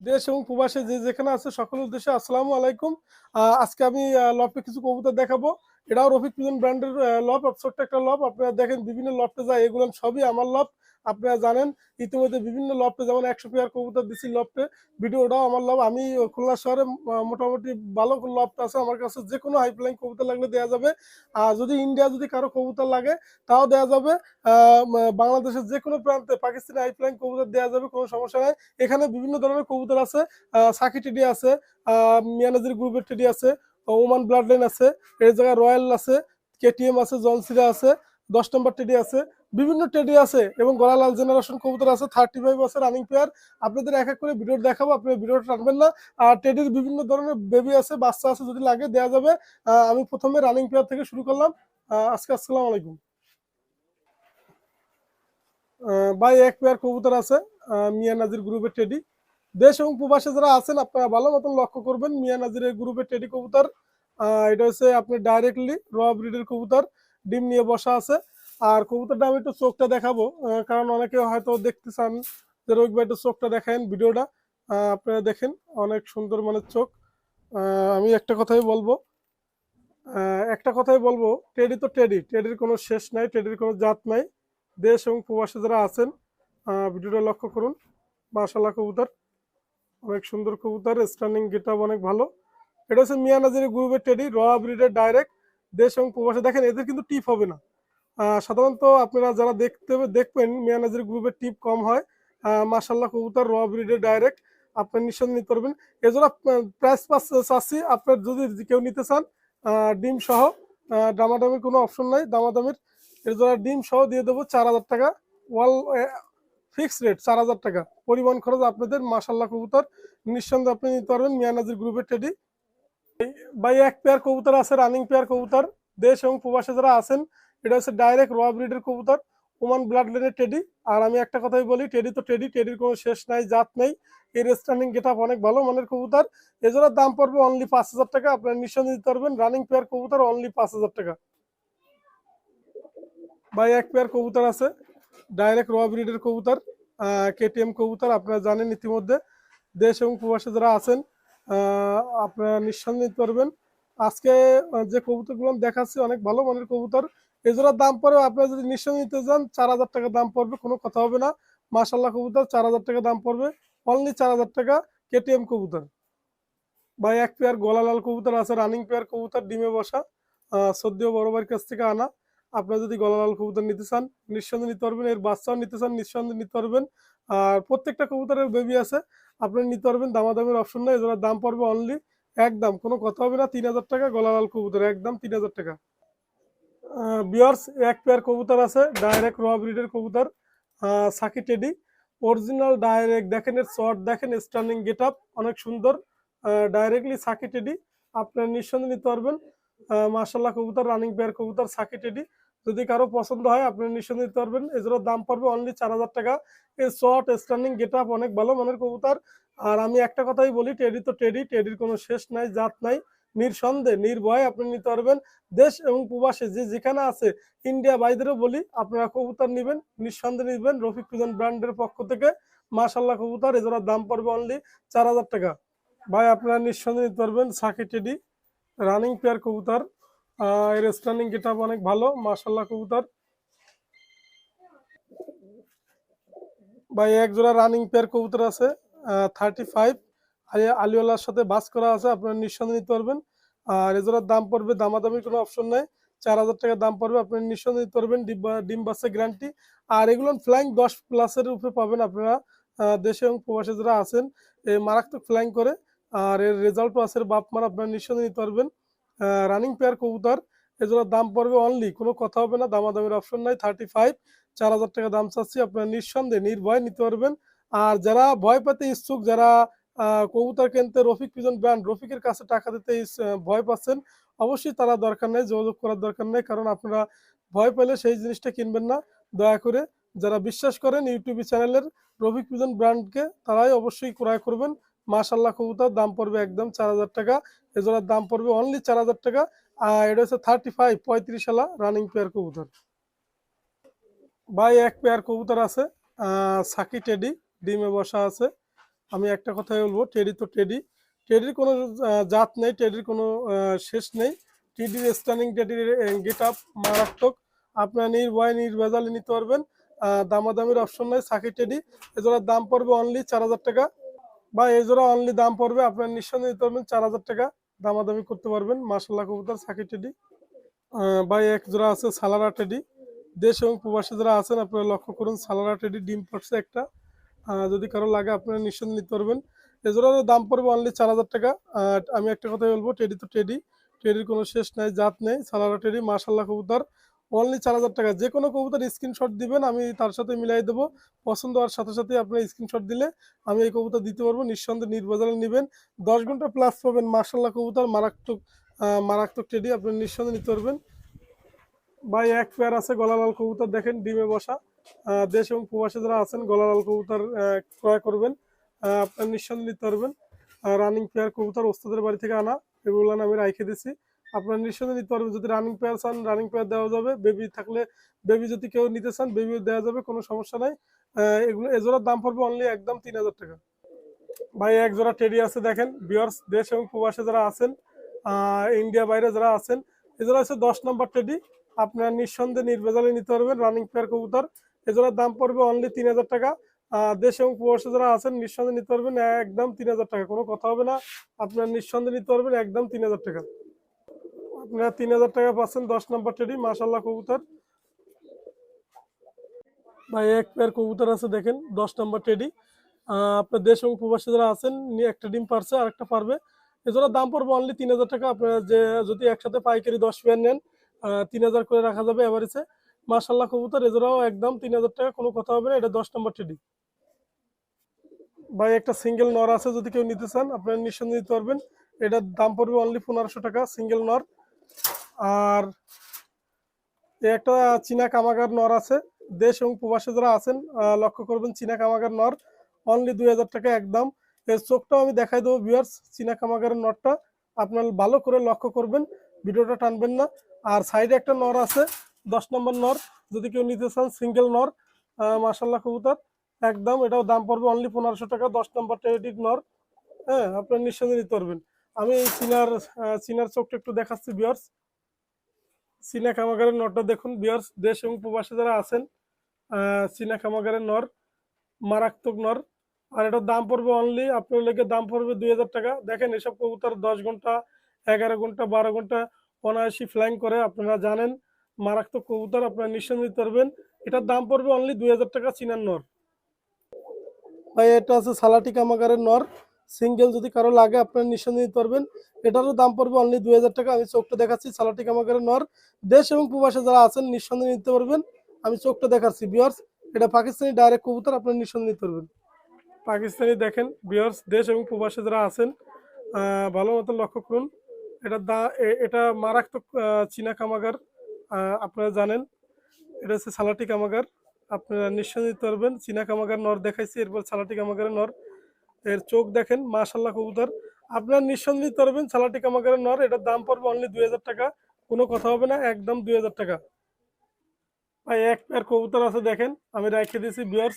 দেশ এবং প্রবাসে যে যেখানে আছে সকল উদ্দেশ্যে আসসালামু আলাইকুম। আজকে আমি লপে কিছু কবিতা দেখাবো। এটাও রফিক পিজন ব্র্যান্ডের লফ ছোট্ট একটা লফ আপনারা দেখেন বিভিন্ন লফটে যায়, এগুলো সবই আমার লফ আপনারা জানেন, ইতিমধ্যে বিভিন্ন লফটে যেমন একশো পেয়ার কবুতর দিছি লফটে ভিডিওটাও আমার লফ আমি খুলনা শহরে মোটামুটি ভালো লফট আছে আমার কাছে। যে কোনো হাইপ্লাইন কবুতর লাগলে দেওয়া যাবে। আর যদি ইন্ডিয়া যদি কারও কবুতর লাগে, তাও দেওয়া যাবে। বাংলাদেশের যে কোনো প্রান্তে পাকিস্তানি হাইপলাইন কবুতর দেওয়া যাবে, কোনো সমস্যা নাই। এখানে বিভিন্ন ধরনের কবুতর আছে। সাকি টেডি আছে মিয়ানাজির গ্রুপের টেডি আছে। ওমান ব্লাড লাইন আছে এর জায়গায় রয়্যাল আছে, কেটিএম আছে জলসিরা আছে, দশ নম্বর টেডি আছে, বিভিন্ন টেডি আছে এবং গলা লাল জেনারেশন কবুতর আছে থার্টি ফাইভ আছে রানিং পেয়ার আপনাদের এক এক করে ভিডিও দেখাবো, আপনি ভিডিওটা টানবেন না। আর টেডির বিভিন্ন ধরনের বেবি আছে, বাচ্চা আছে, যদি লাগে দেওয়া যাবে। আমি প্রথমে রানিং পেয়ার থেকে শুরু করলাম। আজকে আসসালামু আলাইকুম। ভাই, এক পেয়ার কবুতর আছে মিয়া নাজির গ্রুপের টেডি। দেশ এবং প্রবাসে যারা আছেন, আপনারা ভালো মতন লক্ষ্য করবেন মিয়া নাজিরের গ্রুপের টেডি কবুতর। এটা হচ্ছে আপনি ডাইরেক্টলি র ব্রিডের কবুতর, ডিম নিয়ে বসা আছে। আর কবুতরটা আমি একটু চোখটা দেখাবো কারণ অনেকে হয়তো দেখতে চান যে রোগ একটু চোখটা দেখায়েন ভিডিওটা। আপনারা দেখেন অনেক সুন্দর মানের চোখ। আমি একটা কথাই বলব একটা কথাই বলব, টেডি তো টেডি, টেডির কোনো শেষ নাই, টেডির কোনো জাত নাই। দেশ এবং প্রবাসে যারা আছেন ভিডিওটা লক্ষ্য করুন। মাশাল্লাহ কবুতর। অনেক সুন্দর কবুতর স্ট্যান্ডিং গেটআপ অনেক ভালো। এটা হচ্ছে মিয়া নাজিরের গ্রুপের টেডি র ব্রিডের ডাইরেক্ট দেশ এবং প্রবাসে। দেখেন, এদের কিন্তু টিপ হবে না। সাধারণত আপনারা যারা দেখতে, দেখবেন, মিয়া নাজির গ্রুপের টিপ কম হয়। মাসাল্লাহ কবুতর র ব্রিডের ডাইরেক্ট আপনার নিঃসন্দেহে নিতে পারবেন। এছাড়া প্রাইস পাস চাচ্ছি। আপনার যদি কেউ নিতে চান ডিম সহ দামাদামির কোনো অপশন নাই। দামাদামির জন্য ডিম সহ দিয়ে দেবো চার হাজার টাকা। ওয়াল ফিক্সড রেট চার হাজার টাকা। পরিবহন খরচ আপনাদের মাসাল্লাহ কবুতর। নিঃসন্দেহে আপনি নিতে পারবেন মিয়ানাজির গ্রুপের টেডি ভাই, এক পেয়ার কবুতর আছে রানিং পেয়ার কবুতর। দেশ এবং প্রবাসে যারা আছেন, এটা হচ্ছে ডাইরেক্ট র ব্রিডের কবুতর ওমান ব্লাড লেনের টেডি আর আমি একটা কথাই বলি টেডি তো টেডি টেডির কোনো শেষ নাই, জাত নেই। এর স্ট্যান্ডিং গেট আপ অনেক ভালো মানের কবুতর। এজোড়ার দাম পড়বে অনলি পাঁচ হাজার টাকা। আপনার নিঃসন্দেহে দিতে পারবেন রানিং পেয়ার কবুতর অনলি পাঁচ হাজার টাকা। ভাই, এক পেয়ার কবুতর আছে। ডাইরেক্ট র ব্রিডের কবুতর কেটিএম কবুতর, আপনারা জানেন ইতিমধ্যে। দেশ এবং প্রবাসে যারা আছেন আপনারা নিঃসন্দেহে নিতে পারবেন। আজকে যে কবুতরগুলো দেখাচ্ছি, অনেক ভালো মানের কবুতর। এজোড়ার দাম পড়বে আপনারা যদি নিঃসন্দেহে নিতে যান, চার হাজার টাকা দাম পড়বে, কোনো কথা হবে না। মাসাল্লাহ কবুতর, চার হাজার টাকা দাম পড়বে। অনলি চার হাজার টাকা কেটিএম কবুতর। ভাই, এক পেয়ার গোলালাল কবুতর আছে রানিং পেয়ার কবুতর, ডিমে বসা সদ্য বড় কাছ থেকে আনা। আপনারা যদি গলালাল কবুতর নিতে চান, নিঃসন্দেহে নিতে পারবেন। এর বাচ্চাও নিতে চান, নিঃসন্দেহে নিতে পারবেন। আর প্রত্যেকটা কবুতরের বেবি আছে আপনি নিতে পারবেন। দামাদামের অপশন নাই এজন্য দাম পড়বে অনলি একদম। কোনো কথা হবে না, তিন হাজার টাকা গলালাল কবুতর, একদম তিন হাজার টাকা। বিয়ার্স এক পেয়ার কবুতর আছে ডাইরেক্ট র ব্রিডের কবুতর সাকি টেডি। অরিজিনাল ডাইরেক্ট দেখেন এর শর্ট দেখেন স্টার্নিং গেট অনেক সুন্দর। ডাইরেক্টলি সাকি টেডি। আপনার নিঃসন্দেহে নিতে পারবেন। মার্শাল্লাহ কবুতর রানিং পেয়ার কবুতর সাকি টেডি। যদি কারও পছন্দ হয়, আপনি নিঃসন্দেহে নিতে পারবেন। এজোর দাম পড়বে অনলি চার হাজার টাকা। এর শর্ট স্টার্নিং গেট আপ অনেক ভালো মানের কবুতর। আর আমি একটা কথাই বলি, টেডি তো টেডি, টেডির কোনো শেষ নাই, জাত নাই, নিঃসন্দেহে, নির্ভয়ে আপনি নিতে পারবেন। দেশ এবং প্রবাসে যে যেখানে আছে ইন্ডিয়া বাইদেরও বলি, আপনারা কবুতর নেবেন, নিঃসন্দেহে নেবেন, রফিক পিজন ব্র্যান্ডের পক্ষ থেকে। মাশাল্লাহ কবুতর, এজোড়ার দাম পড়বে অনলি চার হাজার টাকা। ভাই, আপনারা নিঃসন্দেহে নিতে পারবেন, সাকি টেডি। রানিং পেয়ার কবুতর। এর স্ট্যান্ডিং গেট অনেক ভালো মাশাল্লাহ কবুতর। ভাই, এক জোড়া রানিং পেয়ার কবুতর আছে থার্টি ফাইভ আলিওয়ালার সাথে বাস করা আছে, আপনারা নিঃসন্দেহে নিতে পারবেন। আর এজোড়ার দাম পড়বে, দামাদামির কোনো অপশন নাই। চার হাজার টাকা দাম পড়বে আপনি নিঃসন্দেহে নিতে পারবেন, ডিম বা- ডিম বাসে গ্যারান্টি আর এগুলো ফ্লাইং দশ প্লাসের উপরে পাবেন আপনারা দেশে এবং প্রবাসে যারা আছেন মারাত্মক ফ্লাইং করে। আর এর রেজাল্টও আছে, বাপ, মার, আপনারা নিঃসন্দেহে নিতে পারবেন। রানিং পেয়ার কবুতর এজোড়ার দাম পড়বে অনলি কোনো কথা হবে না, দামাদামের অপশন নাই থার্টি ফাইভ চার হাজার টাকা দাম চাচ্ছি, আপনারা নিঃসন্দেহে নির্ভয় নিতে পারবেন। আর যারা ভয় পেতে ইচ্ছুক, যারা কবুতর কিনতে রফিক পিজন ব্র্যান্ড রফিকের কাছে টাকা দিতে ভয় পাচ্ছেন, অবশ্যই তারা দরকার নেই, যোগাযোগ করার দরকার নেই, কারণ আপনারা ভয় পেলে সেই জিনিসটা কিনবেন না। দয়া করে যারা বিশ্বাস করেন, ইউটিউব চ্যানেলের রফিক পিজন ব্র্যান্ডকে তারাই অবশ্যই ক্রয় করবেন। মাশাল্লাহ কবুতর, দাম পড়বে একদম চার হাজার টাকা। এজোড়ার দাম পড়বে অনলি চার হাজার টাকা। আর এটা হচ্ছে থার্টি ফাইভ পঁয়ত্রিশ সালা রানিং পেয়ার কবুতর। ভাই, এক পেয়ার কবুতর আছে সাকি টেডি, ডিমে বসা আছে। আমি একটা কথাই বলব, টেডি তো টেডি। টেডির কোনো জাত নেই, টেডির কোনো শেষ নেই। টেডির স্টানিং টেডির গেট আপ মারাত্মক। আপনারা নির্ভয়, নির্ভেজালে নিতে পারবেন। দামাদামির অপশন নেই, সাকি টেডি। এজোড়ার দাম পড়বে অনলি চার হাজার টাকা। বা এই জোড়া অনলি দাম পড়বে, আপনার নিঃসন্দেহে নিতে পারবেন চার হাজার টাকা। দামাদামি করতে পারবেন মাসাল্লাহ কবুতর সাকি টেডি। বা এক জোড়া আছে সালারা টেডি। দেশ এবং প্রবাসী যারা আছেন, আপনারা লক্ষ্য করুন, সালারা টেডি ডিম পড়ছে একটা। যদি কারও লাগে, আপনারা নিঃসন্দেহে নিতে পারবেন। এ এজোড়ার দাম পড়বে অনলি চার হাজার টাকা। আর আমি একটা কথা বলব, টেডি তো টেডি। টেডির কোনো শেষ নাই, জাত নেই, সালারা টেডি মাসাল্লাহ কবুতর। অনলি চার হাজার টাকা। যে কোনো কবুতর স্ক্রিনশট দিবেন, আমি তার সাথে মিলাই দেবো। পছন্দ হওয়ার সাথে সাথে আপনার স্ক্রিনশট দিলে আমি এই কবুতর দিতে পারব। নিঃসন্দেহে নির্বাচনে নেবেন। দশ ঘণ্টা প্লাস পাবেন মার্শাল্লাহ কবুতর, মারাত্মক মারাত্মক টেডি আপনি নিঃসন্দেহে নিতে পারবেন। ভাই, এক পেয়ার আছে গলালাল কবুতর, দেখেন ডিমে বসা। দেশ এবং প্রবাসী যারা আছেন, গলালাল কবুতর ক্রয় করবেন। আপনার নিঃসন্দেহে নিতে পারবেন। রানিং পেয়ার কবুতর ওস্তাদের বাড়ি থেকে আনা। এগুলো আমি রাইখে দিছি। আপনার নিঃসন্দেহে নিতে পারবেন। যদি রানিং পেয়ার চান রানিং পেয়ার দেওয়া যাবে। বেবি থাকলে বেবি যদি কেউ নিতে চান বেবিও দেওয়া যাবে, কোনো সমস্যা নাই। এগুলো এজোড়ার দাম পড়বে অনলি একদম তিন হাজার টাকা। ভাই, এক জোড়া টেডি আছে দেখেন বিয়ার্স দেশ এবং প্রবাসে যারা আছেন ইন্ডিয়া বাইরে যারা আছেন এজোড়া আছে দশ নম্বর টেডি আপনার নিঃসন্দেহে নির্ভেজালে নিতে পারবেন রানিং পেয়ার কবুতর। এজোড়ার দাম পড়বে অনলি তিন হাজার টাকা। দেশ এবং প্রবাসে যারা আছেন, নিঃসন্দেহে নিতে পারবেন একদম তিন হাজার টাকা। কোনো কথা হবে না। আপনার নিঃসন্দেহে নিতে পারবেন একদম তিন হাজার টাকা। আপনারা তিন হাজার টাকা পাচ্ছেন, দশ নম্বর টেডি মাসাল্লাহ কবুতর। ভাই, এক পেয়ার কবুতর আছে, দেখেন, দশ নম্বর টেডি। আপনার দেশ এবং প্রবাসী যারা আছেন একটা ডিম পারছে আর একটা পারবে। এছাড়া দাম পড়বে অনলি তিন হাজার টাকা। আপনারা যে, যদি একসাথে পাইকারি দশ পেয়ার নেন তিন হাজার করে রাখা যাবে এভারেজে মাসাল্লাহ কবুতর এছাড়াও একদম তিন হাজার টাকা, কোনো কথা হবে না, এটা দশ নম্বর টেডি। ভাই, একটা সিঙ্গেল নর আছে, যদি কেউ নিতে চান, আপনারা নিঃসন্দেহে নিতে পারবেন। এটার দাম পড়বে অনলি পনেরোশো টাকা সিঙ্গেল নর। আর একটা চীনা কামাগার নর আছে। দেশ এবং প্রবাসে যারা আছেন লক্ষ্য করবেন চীনা কামাগার নর অনলি দুই হাজার টাকা একদম এর চোখটাও আমি দেখাই দেবো ভিউয়ার্স চীনা কামাগারের নরটা। আপনার ভালো করে লক্ষ্য করবেন, ভিডিওটা টানবেন না। আর সাইডে একটা নর আছে, দশ নম্বর নর। যদি কেউ নিতে চান সিঙ্গেল নর মাসাল্লাহ কবুতর একদম এটাও দাম পড়বে অনলি পনেরোশো টাকা, দশ নম্বর টেরিটিক নর। হ্যাঁ আপনার নিঃসন্দেহে নিতে পারবেন। আমি চীনার চীনার চোখটা একটু দেখাচ্ছি ভিউয়ার্স চীনা কামাগারের নরটা দেখুন বিয়ার্স দেশ এবং প্রবাসী যারা আছেন চীনা কামাগারের নর, মারাত্মক নর। আর এটার দাম পড়বে অনলি আপনার লেগে দাম পড়বে দুই হাজার টাকা। দেখেন, এসব কবুতর দশ ঘণ্টা, এগারো ঘণ্টা, বারো ঘণ্টা অনায়াসি ফ্লাইং করে, আপনারা জানেন, মারাত্মক কবুতর, আপনারা নিঃসন্দেহে নিতে পারবেন। এটার দাম পড়বে অনলি দুই হাজার টাকা চীনার নর। ভাই, এটা আছে সালাটি কামাগারের নর। সিঙ্গেল যদি কারও লাগে, আপনারা নিঃসন্দেহে নিতে পারবেন। এটারও দাম পড়বে অনলি দুই হাজার টাকা। আমি চোখটা দেখাচ্ছি, সালাটি কামাগারের নর। দেশ এবং প্রবাসে যারা আছেন নিঃসন্দেহে নিতে পারবেন। আমি চোখটা দেখাচ্ছি বিয়ার্স এটা পাকিস্তানি ডাইরেক্ট কবুতর, আপনারা নিঃসন্দেহে নিতে পারবেন। পাকিস্তানি দেখেন বিয়ার্স দেশ এবং প্রবাসে যারা আছেন ভালো মতো লক্ষ্য করুন। এটা দা এটা মারাত্মক চীনা কামাগার আপনারা জানেন। এটা হচ্ছে সালাটি কামাগার। আপনারা নিঃসন্দেহে নিতে পারবেন। চীনা কামাগার নর দেখাইছি, এরপর সালাটি কামাগারের নর। এর চোখ দেখেন মাশাল্লাহ কবুতর। আপনার নিঃসন্দেহে নিতে পারবেন সালাটি কামাগারের নর, এটার দাম পড়বে অনলি দুই হাজার টাকা। কোনো কথা হবে না, একদম দুই হাজার টাকা। ভাই, এক পেয়ার কবুতর আছে দেখেন, আমি রেখে দিয়েছি বিয়ার্স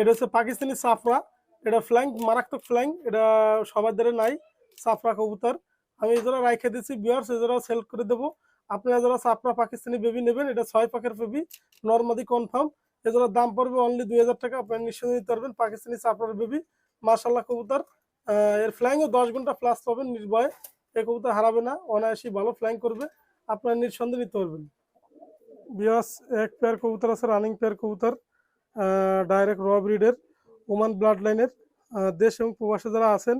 এটা হচ্ছে পাকিস্তানি সাফরা, এটা ফ্ল্যাং মারাত্মক ফ্ল্যাং এটা সবার দ্বারা নাই, সাফরা কবুতর। আমি এজোড়া রেখে দিয়েছি বিয়ার্স এজোড়া সেল করে দেবো। আপনারা যারা সাফরা পাকিস্তানি বেবি নেবেন, এটা ছয় পাখের বেবি নর্মাদি কনফার্ম এজোড়ার দাম পড়বে অনলি দুই হাজার টাকা, আপনারা নিশ্চয়ই নিতে পারবেন, পাকিস্তানি সাফরার বেবি মার্শাল্লাহ কবুতর। এর ফ্ল্যাংও দশ ঘণ্টা প্লাস পাবেন নির্ভয়ে। এ কবুতর হারাবে না অনায়াসী ভালো ফ্ল্যাং করবে। আপনার নিঃসন্দেহে নিতে পারবেন। বিয়াস এক পেয়ার কবুতর আছে রানিং পেয়ার কবুতর ডাইরেক্ট র ব্রিডের ওমান ব্লাড লাইনের দেশ এবং প্রবাসে যারা আছেন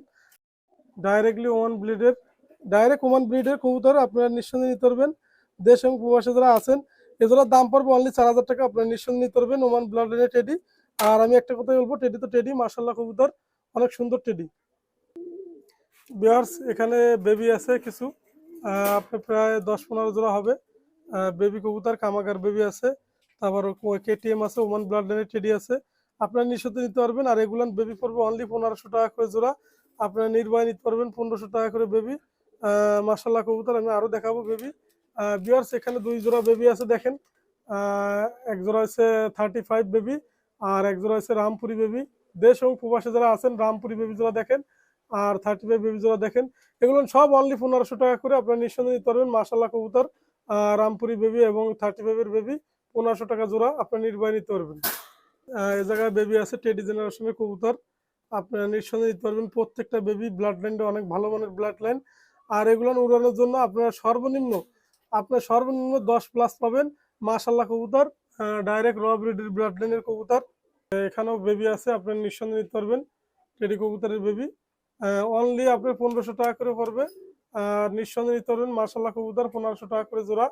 ডাইরেক্টলি ওমান ব্রিডের ডাইরেক্ট ওমান ব্রিডের কবুতর আপনারা নিঃসন্দেহে নিতে পারবেন। দেশ এবং প্রবাসে যারা আছেন এগুলোর দাম পড়বে অনলি চার হাজার টাকা, আপনারা নিঃসন্দেহে নিতে পারবেন ওমান ব্লাড লাইনের টেডি আর আমি একটা কথাই বলব টেডি তো টেডি মার্শাল্লাহ কবুতর। অনেক সুন্দর টেডি। বিয়ার্স এখানে বেবি আছে কিছু। আহ, আপনার প্রায় দশ পনেরো জোড়া হবে। বেবি কবুতার কামাগার বেবি আছে। তারপর কেটিএম আছে ওমান ব্লাড লাইনের টেডি আছে। আপনারা নিঃসন্দেহে নিতে পারবেন আর এগুলো বেবি পড়বে অনলি পনেরোশো টাকা করে জোড়া। আপনারা নির্ভয় নিতে পারবেন পনেরোশো টাকা করে বেবি। মাসাল্লাহ কবুতর আমি আরও দেখাবো বেবি। বিয়ার্স এখানে দুই জোড়া বেবি আছে দেখেন। এক জোড়া হচ্ছে থার্টি ফাইভ বেবি আর এক জোড়া হচ্ছে রামপুরি বেবি। দেশ এবং প্রবাসে যারা আছেন, রামপুরি বেবি জোড়া দেখেন আর থার্টি ফাইভ বেবি জোড়া দেখেন। এগুলো সব অনলি পনেরোশো টাকা করে আপনারা নিঃসন্দেহে নিতে পারবেন। মাসাল্লাহ কবুতর রামপুরি বেবি এবং থার্টি ফাইভের বেবি পনেরোশো টাকা জোড়া আপনার নির্বাহী নিতে পারবেন। এ জায়গায় বেবি আছে টেডি জেনারেশনের কবুতর। আপনারা নিঃসন্দেহে নিতে পারবেন। প্রত্যেকটা বেবি ব্লাড লাইনটা অনেক ভালো মানের ব্লাড লাইন আর এগুলো উড়ানোর জন্য আপনারা সর্বনিম্ন, আপনার সর্বনিম্ন দশ প্লাস পাবেন। মাশাল্লাহ কবুতর ডাইরেক্ট র ব্রিডের ব্লাড লাইনের কবুতর। এখানেও বেবি আছে আপনার নিঃসন্দেহে নিতে পারবেন। টেডি কবুতরের বেবি অনলি আপনার পনেরোশো টাকা করে পড়বে। আর নিঃসন্দেহে নিতে পারবেন মার্শাল্লাহ কবুতর, পনেরোশো টাকা করে জোড়া।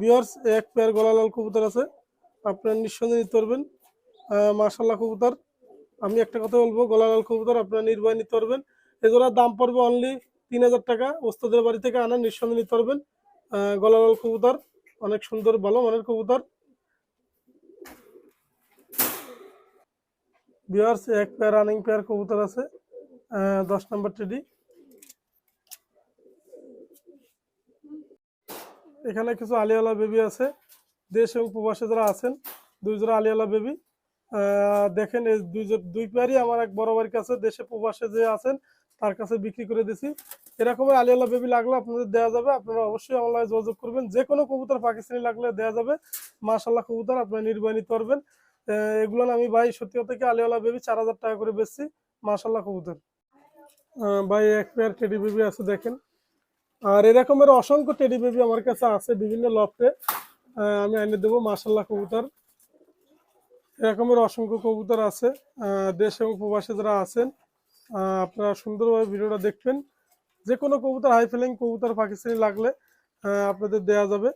বিয়ার্স এক পেয়ার গলালাল কবুতর আছে। আপনার নিঃসন্দেহে নিতে পারবেন। মাশাল্লাহ কবুতর। আমি একটা কথা বলব গলালাল কবুতর আপনারা নির্বাহী নিতে পারবেন। এজোড়ার দাম পড়বে অনলি তিন হাজার টাকা। ওস্তাদের বাড়ি থেকে আনা, নিঃসন্দেহে নিতে পারবেন। গলালাল কবুতর। অনেক সুন্দর, ভালো মানের কবুতর। বিয়ার্স, এক পেয়ার রানিং পেয়ার কবুতর আছে দশ নম্বর টেডি এখানে কিছু আলিয়ালা বেবি আছে। দেশ এবং প্রবাসে যারা আছেন, দুই জোড়া আলিয়ালা বেবি দেখেন এই দুইজন দুই পেয়ারই আমার এক বড় বাড়ির কাছে দেশে প্রবাসে যে আছেন, তার কাছে বিক্রি করে দিছি। এরকমের আলিয়ালা বেবি লাগলে আপনাদের দেওয়া যাবে। আপনারা অবশ্যই অনলাইনে যোগাযোগ করবেন। যে কোনো কবুতর পাকিস্তানি লাগলে দেওয়া যাবে। মাশাল্লাহ কবুতর, আপনারা নির্বাহী নিতে পারবেন। এগুলো আমি ভাই সত্যি কথা কি আলিয়ালা বেবি চার হাজার টাকা করে বেচছি মাশাল্লাহ কবুতর। ভাই এক পেয়ার টেডি বেবি আছে দেখেন। আর এরকমের অসংখ্য টেডি বেবি আমার কাছে আছে বিভিন্ন লফটে। আমি এনে দেবো মাশাল্লাহ কবুতর। এরকমের অসংখ্য কবুতর আছে। দেশ এবং প্রবাসে যারা আছেন আপনারা সুন্দরভাবে ভিডিওটা দেখবেন। যে কোনো কবুতর হাই ফিলিং কবুতর পাকিস্তানি লাগলে আপনাদের দেয়া যাবে।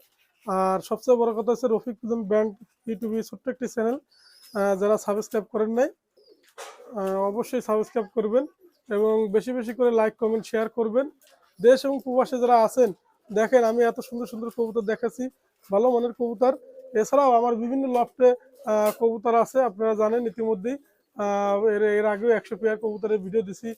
আর সবচেয়ে বড় কথা হচ্ছে রফিক প্রধান ব্যান্ড ইউটিউবে ছোট্ট একটি চ্যানেল যারা সাবস্ক্রাইব করেন নাই অবশ্যই সাবস্ক্রাইব করবেন এবং বেশি বেশি করে লাইক কমেন্ট শেয়ার করবেন। দেশ এবং প্রবাসে যারা আছেন, দেখেন আমি এত সুন্দর সুন্দর কবুতর দেখাচ্ছি, ভালো মানের কবুতর। এছাড়াও আমার বিভিন্ন লফটে কবুতর আছে, আপনারা জানেন ইতিমধ্যেই এর এর আগেও একশো পেয়ার কবুতরের ভিডিও দিছি।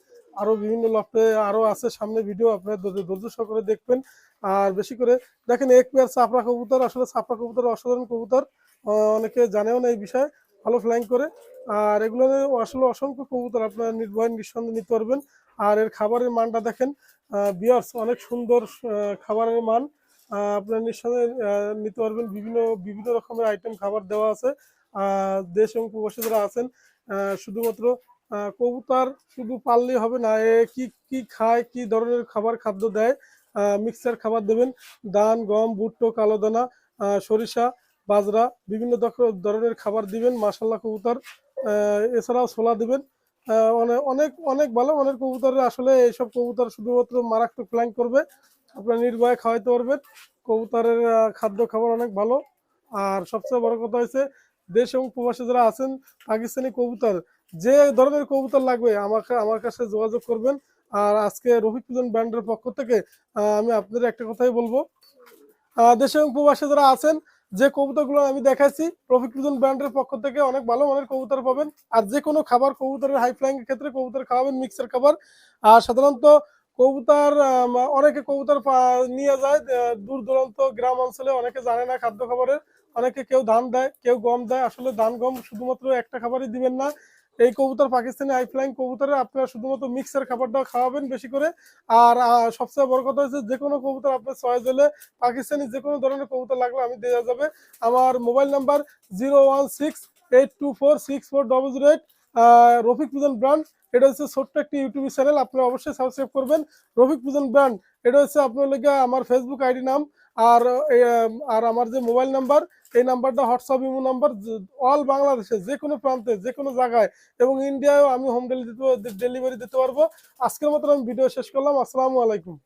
আরও বিভিন্ন লফটে আরও আছে, সামনে ভিডিও আপনারা ধৈর্য সহকারে দেখবেন। আর বেশি করে দেখেন এক পেয়ার চাপড়া কবুতর, আসলে চাপড়া কবুতর অসাধারণ কবুতর। অনেকে জানেও না এই বিষয়ে, ভালো ফ্লাইং করে। আর এগুলো আসলে অসংখ্য কবুতর আপনারা নির্ভয় নিঃসন্দেহে নিতে পারবেন। আর এর খাবারের মানটা দেখেন বিয়ার্স অনেক সুন্দর খাবারের মান। আপনার নিঃসন্দেহে নিতে পারবেন। বিভিন্ন বিভিন্ন রকমের আইটেম খাবার দেওয়া আছে। দেশ এবং প্রবাসী যারা আছেন শুধুমাত্র কবুতর শুধু পাললেই হবে না, এ কি কি খায়, কি ধরনের খাবার খাদ্য দেয় মিক্সার খাবার দেবেন। ধান গম ভুট্টো কালো দানা সরিষা, বাজরা, বিভিন্ন ধরনের খাবার দিবেন মাসাল্লাহ কবুতর। এছাড়াও ছোলা দিবেন। অনেক অনেক ভালো অনেক কবুতরের আসলে এইসব কবুতর শুধুমাত্র মারাত্মক ফ্ল্যাং করবে। আপনার নির্ভয়ে খাওয়াইতে পারবেন। কবুতরের খাদ্য খাবার অনেক ভালো। আর সবচেয়ে বড় কথা হচ্ছে দেশ এবং প্রবাসী যারা আছেন, পাকিস্তানি কবুতর, যে ধরনের কবুতর লাগবে, আমাকে আমার কাছে যোগাযোগ করবেন। আর আজকে রফিক পূজন ব্র্যান্ডের পক্ষ থেকে আমি আপনাদের একটা কথাই বলব। দেশ এবং প্রবাসী যারা আছেন, যে কবুতরগুলো আমি দেখাচ্ছি রফিক পূজন ব্র্যান্ডের পক্ষ থেকে অনেক ভালো মানের কবুতর পাবেন। আর যে কোনো খাবার কবুতরের হাই ফ্লাইং ক্ষেত্রে কবুতর খাওয়াবেন মিক্সার খাবার। আর সাধারণত কবুতর অনেকে কবুতর নিয়ে যায় দূর দূরান্ত গ্রাম অঞ্চলে, অনেকে জানে না খাদ্য খাবারের। অনেকে কেউ ধান দেয়, কেউ গম দেয়। আসলে ধান, গম শুধুমাত্র একটা খাবারই দিবেন না এই কবুতর পাকিস্তানি হাই ফ্লাইং কবুতরে আপনারা শুধুমাত্র মিক্সার খাবারটা খাওয়াবেন বেশি করে। আর সবচেয়ে বড় কথা হচ্ছে যে কোনো কবুতর আপনার চয়েস হলে পাকিস্তানি যে কোনো ধরনের কবুতর লাগলে আমি দেওয়া যাবে। আমার mobile number zero one six eight two four six four double zero eight Rafiq Pujan brand এটা হচ্ছে ছোট্ট একটি ইউটিউব চ্যানেল আপনারা অবশ্যই সাবস্ক্রাইব করবেন। রফিক পূজন ব্র্যান্ড এটা হচ্ছে আপনার লেগে আমার ফেসবুক আইডি নাম। আর আর আমার যে মোবাইল নাম্বার এই নাম্বারটা হোয়াটসঅ্যাপ, ইমো নাম্বার অল বাংলাদেশে, যে কোনো প্রান্তে, যে কোনো জায়গায়, এবং ইন্ডিয়ায়ও আমি হোম ডেলিভারি ডেলিভারি দিতে পারব। আজকের মতো আমি ভিডিও শেষ করলাম। আসসালামু আলাইকুম।